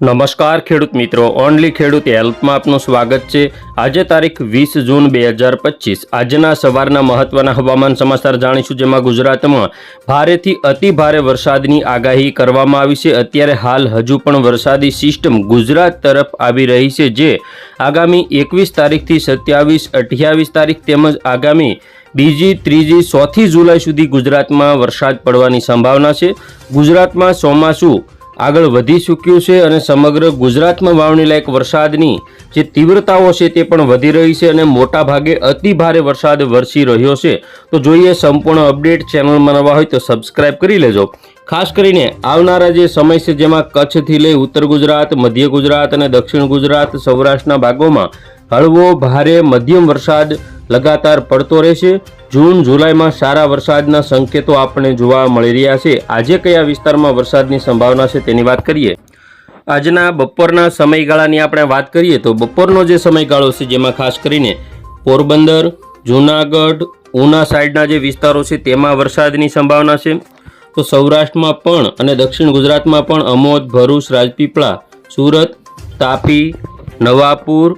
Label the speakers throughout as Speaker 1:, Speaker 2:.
Speaker 1: નમસ્કાર ખેડૂત મિત્રો. ઓનલી ખેડૂત હેલ્પમાં આપનું સ્વાગત છે. આજે તારીખ વીસ જૂન બે હજાર પચીસ. આજના સવારના મહત્વના હવામાન સમાચાર જાણીશું, જેમાં ગુજરાતમાં ભારેથી અતિ ભારે વરસાદની આગાહી કરવામાં આવી છે. અત્યારે હાલ હજુ પણ વરસાદી સિસ્ટમ ગુજરાત તરફ આવી રહી છે, જે આગામી એકવીસ તારીખથી સત્યાવીસ, અઠ્યાવીસ તારીખ તેમજ આગામી બીજી, ત્રીજી, ચોથી જુલાઈ સુધી ગુજરાતમાં વરસાદ પડવાની સંભાવના છે. ગુજરાતમાં ચોમાસું આગળ વધી ચૂક્યું છે અને સમગ્ર ગુજરાતમાં વાવણી લાયક વરસાદની જે તીવ્રતાઓ છે તે પણ વધી રહી છે અને મોટા ભાગે અતિ ભારે વરસાદ વરસી રહ્યો છે. તો જોઈએ સંપૂર્ણ અપડેટ. ચેનલમાં નવા હોય તો સબસ્ક્રાઇબ કરી લેજો. ખાસ કરીને આવનારા જે સમય છે જેમાં કચ્છથી લઈ ઉત્તર ગુજરાત, મધ્ય ગુજરાત અને દક્ષિણ ગુજરાત સૌરાષ્ટ્રના ભાગોમાં હળવો, ભારે, મધ્યમ વરસાદ લગાતાર પડતો રહેશે. જૂન, જુલાઈમાં સારા વરસાદના સંકેતો આપણને જોવા મળી રહ્યા છે. આજે કયા વિસ્તારમાં વરસાદની સંભાવના છે તેની વાત કરીએ. આજના બપોરના સમયગાળાની આપણે વાત કરીએ તો બપોરનો જે સમયગાળો છે જેમાં ખાસ કરીને પોરબંદર, જૂનાગઢ, ઉના સાઈડના જે વિસ્તારો છે તેમાં વરસાદની સંભાવના છે. તો સૌરાષ્ટ્રમાં પણ અને દક્ષિણ ગુજરાતમાં પણ અમોદ, ભરૂચ, રાજપીપળા, સુરત, તાપી, નવાપુર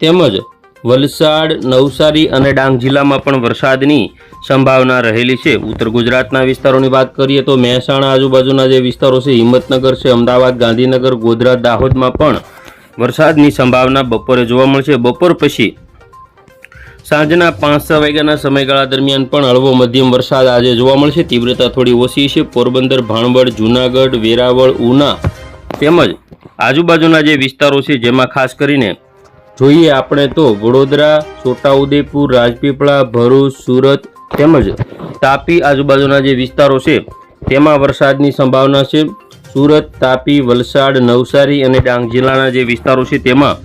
Speaker 1: તેમજ વલસાડ, નવસારી અને ડાંગ જિલ્લામાં પણ વરસાદની સંભાવના રહેલી છે. ઉત્તર ગુજરાતના વિસ્તારોની વાત કરીએ તો મહેસાણા આજુબાજુના જે વિસ્તારો છે, હિંમતનગર છે, અમદાવાદ, ગાંધીનગર, ગોધરા, દાહોદમાં પણ વરસાદની સંભાવના બપોરે જોવા મળશે. બપોર પછી સાંજના પાંચ છ વાગ્યાના સમયગાળા દરમિયાન પણ હળવો મધ્યમ વરસાદ આજે જોવા મળશે. તીવ્રતા થોડી ઓછી છે. પોરબંદર, ભાણવડ, જૂનાગઢ, વેરાવળ, ઉના તેમજ આજુબાજુના જે વિસ્તારો છે, જેમાં ખાસ કરીને જોઈએ આપણે તો વડોદરા, છોટાઉદેપુર, રાજપીપળા, ભરૂચ, સુરત તેમજ તાપી આજુબાજુના જે વિસ્તારો છે, તેમાં વરસાદની સંભાવના છે. સુરત, તાપી, વલસાડ, નવસારી અને ડાંગ જિલ્લાના જે વિસ્તારો છે, તેમાં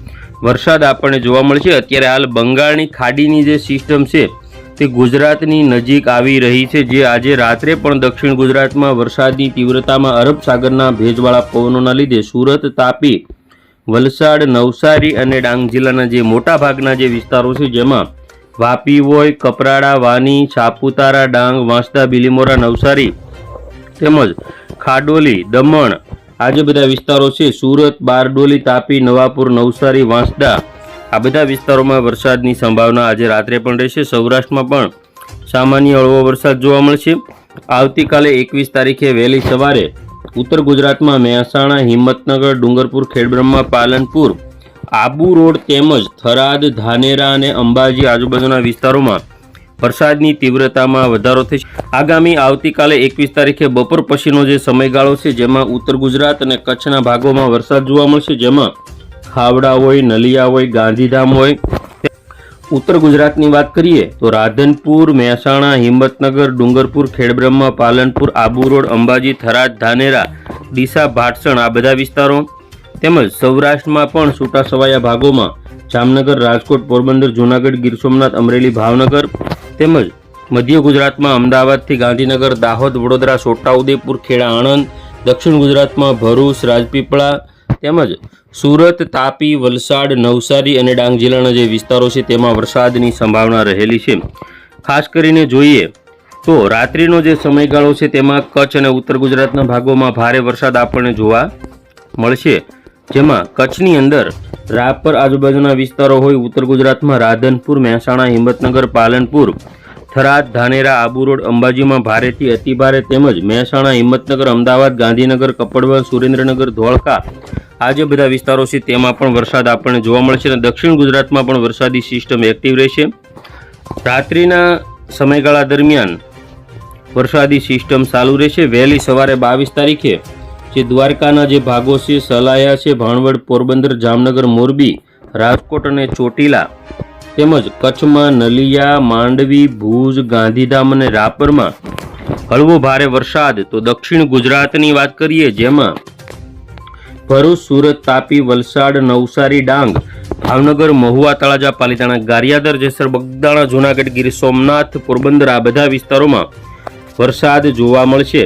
Speaker 1: વરસાદ આપણને જોવા મળશે અત્યારે હાલ બંગાળની ખાડીની જે સિસ્ટમ છે, તે ગુજરાતની નજીક આવી રહી છે, જે આજે રાત્રે પણ દક્ષિણ ગુજરાતમાં વરસાદની તીવ્રતામાં અરબ સાગરના ભેજવાળા પવનોના લીધે સુરત, તાપી વલસાડ, નવસારી અને ડાંગ જિલ્લાના જે મોટા ભાગના જે વિસ્તારો છે, જેમાં વાપી હોય કપરાડા, વાની, સાપુતારા, ડાંગ, વાંસદા, બિલીમોરા, નવસારી તેમજ ખાડોલી, દમણ આ જે બધા વિસ્તારો છે, સુરત, બારડોલી, તાપી, નવાપુર, નવસારી, વાંસદા આ બધા વિસ્તારોમાં વરસાદની સંભાવના આજે રાત્રે પણ રહેશે. સૌરાષ્ટ્રમાં પણ સામાન્ય હળવો વરસાદ જોવા મળશે. આવતીકાલે એકવીસ તારીખે વહેલી સવારે ઉત્તર ગુજરાતમાં મહેસાણા, હિંમતનગર, ડુંગરપુર, ખેડબ્રહ્મા, પાલનપુર, આબુ રોડ તેમજ થરાદ, ધાનેરા અને અંબાજી આજુબાજુના વિસ્તારોમાં વરસાદની તીવ્રતામાં વધારો થશે. આગામી આવતીકાલે એકવીસ તારીખે બપોર પછીનો જે સમયગાળો છે, જેમાં ઉત્તર ગુજરાત અને કચ્છના ભાગોમાં વરસાદ જોવા મળશે, જેમાં ખાવડા હોય, નલિયા હોય, ગાંધીધામ હોય ઉત્તર ગુજરાતની વાત કરીએ તો રાધનપુર, મહેસાણા, હિંમતનગર, ડુંગરપુર, ખેડબ્રહ્મા, પાલનપુર, આબુ રોડ, અંબાજી, થરાદ, ધાનેરા, ડીસા, ભાટસણ આ બધા વિસ્તારો તેમજ સૌરાષ્ટ્રમાં પણ છૂટાછવાયા ભાગોમાં જામનગર, રાજકોટ, પોરબંદર, જૂનાગઢ, ગીર સોમનાથ, અમરેલી, ભાવનગર તેમજ મધ્ય ગુજરાતમાં અમદાવાદથી ગાંધીનગર, દાહોદ, વડોદરા છોટાઉદેપુર ખેડા, આણંદ, દક્ષિણ ગુજરાતમાં ભરૂચ, રાજપીપળા તેમજ સુરત, તાપી, વલસાડ, નવસારી અને ડાંગ જિલ્લાના જે વિસ્તારો છે તેમાં વરસાદની સંભાવના રહેલી છે. ખાસ કરીને જોઈએ તો રાત્રિનો જે સમયગાળો છે તેમાં કચ્છ અને ઉત્તર ગુજરાતના ભાગોમાં ભારે વરસાદ આપણને જોવા મળશે. જેમાં કચ્છની અંદર રાપર આજુબાજુના વિસ્તારો હોય, ઉત્તર ગુજરાતમાં રાધનપુર, મહેસાણા, હિંમતનગર, પાલનપુર, થરાદ, ધાનેરા, આબુ રોડ, અંબાજીમાં ભારેથી અતિભારે તેમજ મહેસાણા, હિંમતનગર, અમદાવાદ, ગાંધીનગર કપડવંજ સુરેન્દ્રનગર, ધોળકા આ જે બધા વિસ્તારો છે, તેમાં પણ વરસાદ આપણને જોવા મળશે અને દક્ષિણ ગુજરાતમાં પણ વરસાદી સિસ્ટમ એક્ટિવ રહેશે. રાત્રિના સમયગાળા દરમિયાન વરસાદી સિસ્ટમ ચાલુ રહેશે. વહેલી સવારે બાવીસ તારીખે જે દ્વારકાના જે ભાગો છે, સલાયા છે, ભાણવડ, પોરબંદર, જામનગર, મોરબી, રાજકોટ અને ચોટીલા તેમજ કચ્છમાં નલિયા, માંડવી, ભુજ, ગાંધીધામ અને રાપરમાં હળવો ભારે વરસાદ. તો દક્ષિણ ગુજરાતની વાત કરીએ જેમાં ભરૂચ, સુરત, તાપી, વલસાડ, નવસારી, ડાંગ, ભાવનગર, મહુવા, તળાજા, પાલીતાણા ગારિયાદર જેસર, બગદાણા, જૂનાગઢ, ગીર સોમનાથ, પોરબંદર, આ બધા વિસ્તારોમાં વરસાદ જોવા મળશે.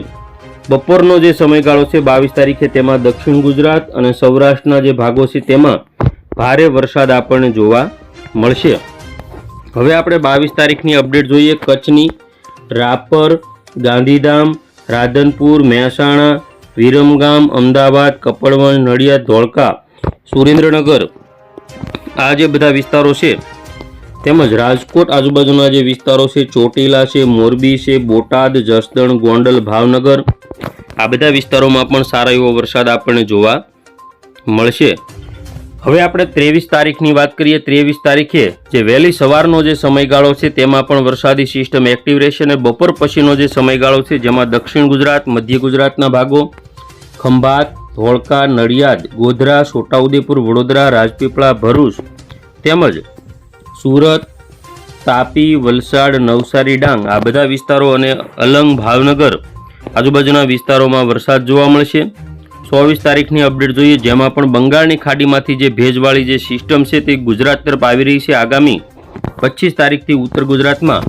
Speaker 1: બપોરનો જે સમયગાળો છે, બાવીસ તારીખે, તેમાં દક્ષિણ ગુજરાત અને સૌરાષ્ટ્રના જે ભાગો છે, તેમાં ભારે વરસાદ આપણને જોવા મળશે. હવે આપણે બાવીસ તારીખની અપડેટ જોઈએ. કચ્છની રાપર, ગાંધીધામ, રાધનપુર, મહેસાણા વિરમગામ, અમદાવાદ કપડવણ નડિયાદ, ધોળકા, સુરેન્દ્રનગર આ જે બધા વિસ્તારો છે, તેમજ રાજકોટ આજુબાજુના જે વિસ્તારો છે, ચોટીલા છે, મોરબી છે, બોટાદ, જસદણ, ગોંડલ, ભાવનગર, આ બધા વિસ્તારોમાં પણ સારો એવો વરસાદ આપણને જોવા મળશે. હવે આપણે ત્રેવીસ તારીખની વાત કરીએ, ત્રેવીસ તારીખે જે વહેલી સવારનો જે સમયગાળો છે, તેમાં પણ વરસાદી સિસ્ટમ એક્ટિવ રહેશે અને બપોર પછીનો જે સમયગાળો છે, જેમાં દક્ષિણ ગુજરાત, મધ્ય ગુજરાતના ભાગો ખંભાત, ધોળકા, નડિયાદ, ગોધરા, છોટાઉદેપુર, વડોદરા, રાજપીપળા, ભરૂચ તેમજ સુરત, તાપી, વલસાડ, નવસારી, ડાંગ આ બધા વિસ્તારો અને અલંગ ભાવનગર આજુબાજુના વિસ્તારોમાં વરસાદ જોવા મળશે. ચોવીસ તારીખની અપડેટ જોઈએ જેમાં પણ બંગાળની ખાડીમાંથી જે ભેજવાળી જે સિસ્ટમ છે તે ગુજરાત તરફ આવી રહી છે. આગામી પચીસ તારીખથી ઉત્તર ગુજરાતમાં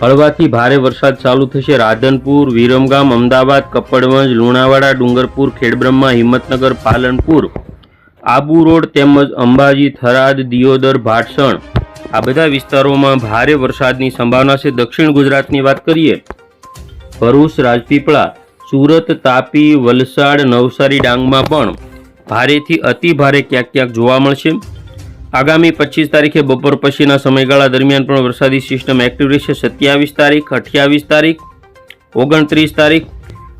Speaker 1: હળવાથી ભારે વરસાદ ચાલુ થશે. રાધનપુર, વિરમગામ, અમદાવાદ, કપડવંજ, લુણાવાડા, ડુંગરપુર, ખેડબ્રહ્મા, હિંમતનગર, પાલનપુર, આબુ રોડ તેમજ અંબાજી, થરાદ, દિયોદર, ભાટસણ. આ બધા વિસ્તારોમાં ભારે વરસાદની સંભાવના છે. દક્ષિણ ગુજરાતની વાત કરીએ, ભરૂચ, રાજપીપળા, સુરત, તાપી, વલસાડ, નવસારી, ડાંગમાં પણ ભારેથી અતિ ભારે ક્યાંક ક્યાંક જોવા મળશે. આગામી પચીસ તારીખે બપોર પછીના સમયગાળા દરમિયાન પણ વરસાદી સિસ્ટમ એક્ટિવ રહેશે. સત્યાવીસ તારીખ, અઠ્યાવીસ તારીખ, ઓગણત્રીસ તારીખ.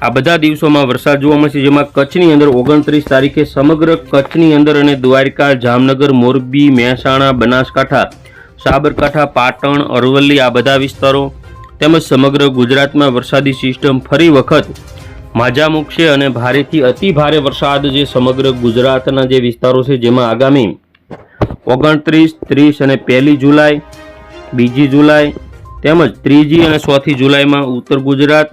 Speaker 1: આ બધા દિવસોમાં વરસાદ જોવા મળશે, જેમાં કચ્છની અંદર ઓગણત્રીસ તારીખે સમગ્ર કચ્છની અંદર અને દ્વારકા, જામનગર, મોરબી, મહેસાણા, બનાસકાંઠા, સાબરકાંઠા, પાટણ, અરવલ્લી આ બધા વિસ્તારો તેમજ સમગ્ર ગુજરાતમાં વરસાદી સિસ્ટમ ફરી વખત માજા મૂકશે અને ભારેથી અતિ ભારે વરસાદ જે સમગ્ર ગુજરાતના જે વિસ્તારો છે, જેમાં આગામી ઓગણત્રીસ, ત્રીસ અને પહેલી જુલાઈ, બીજી જુલાઈ, તેમજ ત્રીજી અને ચોથી જુલાઈમાં ઉત્તર ગુજરાત,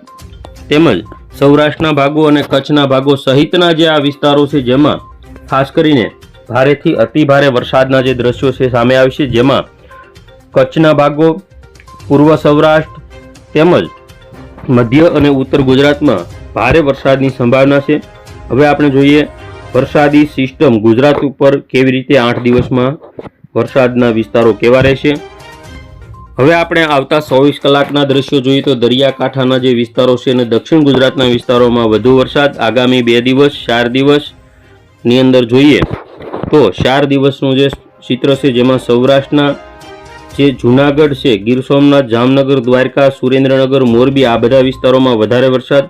Speaker 1: તેમજ સૌરાષ્ટ્રના ભાગો અને કચ્છના ભાગો સહિતના જે આ વિસ્તારો છે જેમાં ખાસ કરીને ભારેથી અતિ ભારે વરસાદના જે દ્રશ્યો છે સામે આવશે જેમાં કચ્છના ભાગો, પૂર્વ સૌરાષ્ટ્ર, તેમજ મધ્ય અને ઉત્તર ગુજરાતમાં ભારે વરસાદની સંભાવના છે. હવે આપણે જોઈએ વરસાદી સિસ્ટમ ગુજરાત ઉપર કેવી રીતે આઠ દિવસમાં વરસાદના વિસ્તારો કેવા રહેશે? હવે આપણે આવતા ચોવીસ કલાકના દ્રશ્યો જોઈએ તો દરિયાકાંઠાના જે વિસ્તારો છે અને દક્ષિણ ગુજરાતના વિસ્તારોમાં વધુ વરસાદ, આગામી બે દિવસ, ચાર દિવસની અંદર જોઈએ તો ચાર દિવસનું જે ચિત્ર છે જેમાં સૌરાષ્ટ્રના જે જુનાગઢ છે, ગીર સોમનાથ, જામનગર, દ્વારકા, સુરેન્દ્રનગર, મોરબી આ બધા વિસ્તારોમાં વધારે વરસાદ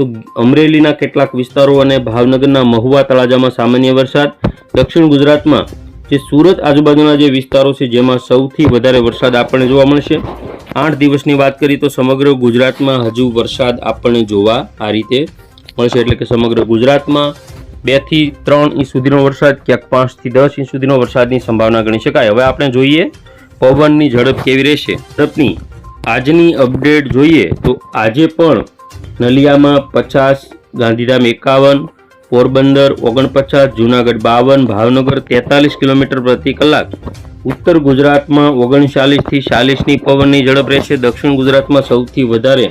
Speaker 1: તો અમરેલીના કેટલાક વિસ્તારો અને ભાવનગરના મહુવા તળાજામાં સામાન્ય વરસાદ. દક્ષિણ ગુજરાતમાં જે સુરત આજુબાજુના જે વિસ્તારો છે, જેમાં સૌથી વધારે વરસાદ આપણને જોવા મળશે. આઠ દિવસની વાત કરીએ તો સમગ્ર ગુજરાતમાં હજુ વરસાદ આપણને જોવા આ રીતે મળશે. એટલે કે સમગ્ર ગુજરાતમાં બેથી ત્રણ ઇંચ સુધીનો વરસાદ, ક્યાંક પાંચથી દસ ઇંચ સુધીનો વરસાદની સંભાવના ગણી શકાય. હવે આપણે જોઈએ પવનની ઝડપ કેવી રહેશે. ઝડપની આજની અપડેટ જોઈએ તો આજે પણ નલિયામાં પચાસ, ગાંધીધામ એકાવન, પોરબંદર ઓગણપચાસ, જુનાગઢ બાવન, ભાવનગર તેતાલીસ કિલોમીટર પ્રતિ કલાક. ઉત્તર ગુજરાતમાં ઓગણચાલીસથી ચાલીસની પવનની ઝડપ રહેશે. દક્ષિણ ગુજરાતમાં સૌથી વધારે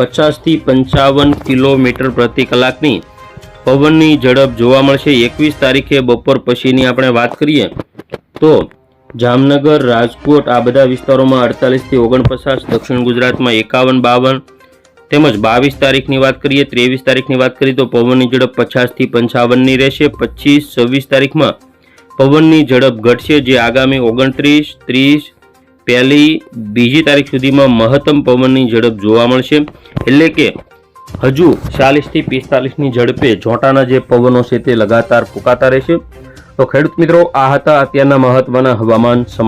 Speaker 1: પચાસથી પંચાવન કિલોમીટર પ્રતિ કલાકની પવનની ઝડપ જોવા મળશે. એકવીસ તારીખે બપોર પછીની આપણે વાત કરીએ તો જામનગર, રાજકોટ આ બધા વિસ્તારોમાં અડતાલીસથી ઓગણપચાસ, દક્ષિણ ગુજરાતમાં એકાવન, બાવન તેમજ બાવીસ તારીખની વાત કરીએ, ત્રેવીસ તારીખની વાત કરીએ તો પવનની ઝડપ પચાસથી પંચાવનની રહેશે. પચીસ, છવ્વીસ તારીખમાં પવનની ઝડપ ઘટશે જે આગામી ઓગણત્રીસ, ત્રીસ, પહેલી, બીજી તારીખ સુધીમાં મહત્તમ પવનની ઝડપ જોવા મળશે. એટલે કે હજુ ચાલીસથી પિસ્તાલીસની ઝડપે જોટાના જે પવનો છે તે લગાતાર ફૂંકાતા રહેશે. તો ખેડૂત મિત્રો, આ હતા અત્યારના મહત્વના હવામાન સમાચાર.